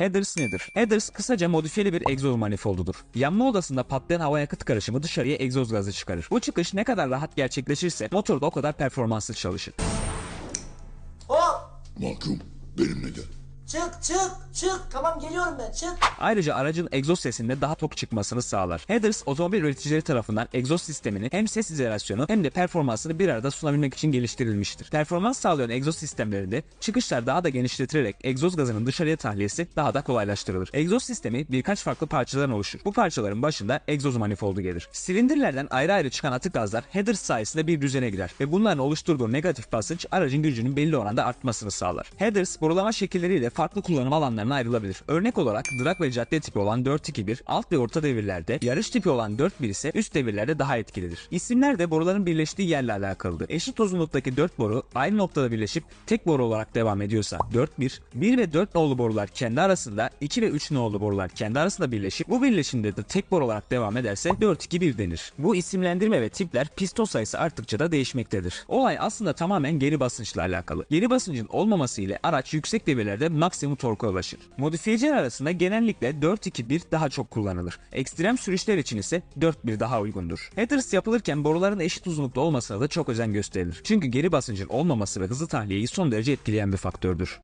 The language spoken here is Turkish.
Headers nedir? Headers kısaca modifiyeli bir egzoz manifoldudur. Yanma odasında patlayan hava yakıt karışımı dışarıya egzoz gazı çıkarır. Bu çıkış ne kadar rahat gerçekleşirse motor da o kadar performanslı çalışır. Mahkum benimle gel. Çık çık çık. Tamam geliyorum ben çık. Ayrıca aracın egzoz sesinde daha tok çıkmasını sağlar. Headers otomobil üreticileri tarafından egzoz sistemini hem ses izolasyonu hem de performansını bir arada sunabilmek için geliştirilmiştir. Performans sağlayan egzoz sistemlerinde çıkışlar daha da genişletilerek egzoz gazının dışarıya tahliyesi daha da kolaylaştırılır. Egzoz sistemi birkaç farklı parçadan oluşur. Bu parçaların başında egzoz manifoldu gelir. Silindirlerden ayrı ayrı çıkan atık gazlar headers sayesinde bir düzene girer ve bunların oluşturduğu negatif basınç aracın gücünün belli oranda artmasını sağlar. Headers borulama şekilleriyle farklı kullanım alanlarına ayrılabilir. Örnek olarak drag ve cadde tipi olan 4-2-1 alt ve orta devirlerde, yarış tipi olan 4-1 ise üst devirlerde daha etkilidir. İsimler de boruların birleştiği yerle alakalıdır. Eşit uzunluktaki 4 boru aynı noktada birleşip tek boru olarak devam ediyorsa 4-1, 1 ve 4 nolu borular kendi arasında, 2 ve 3 nolu borular kendi arasında birleşip bu birleşimde de tek boru olarak devam ederse 4-2-1 denir. Bu isimlendirme ve tipler piston sayısı arttıkça da değişmektedir. Olay aslında tamamen geri basınçla alakalı. Geri basıncın olmaması ile araç yüksek devirlerde maksimum torka ulaşır. Modifiyeciler arasında genellikle 4-2-1 daha çok kullanılır. Ekstrem sürüşler için ise 4-1 daha uygundur. Headers yapılırken boruların eşit uzunlukta olmasına da çok özen gösterilir. Çünkü geri basıncın olmaması ve hızlı tahliyeyi son derece etkileyen bir faktördür.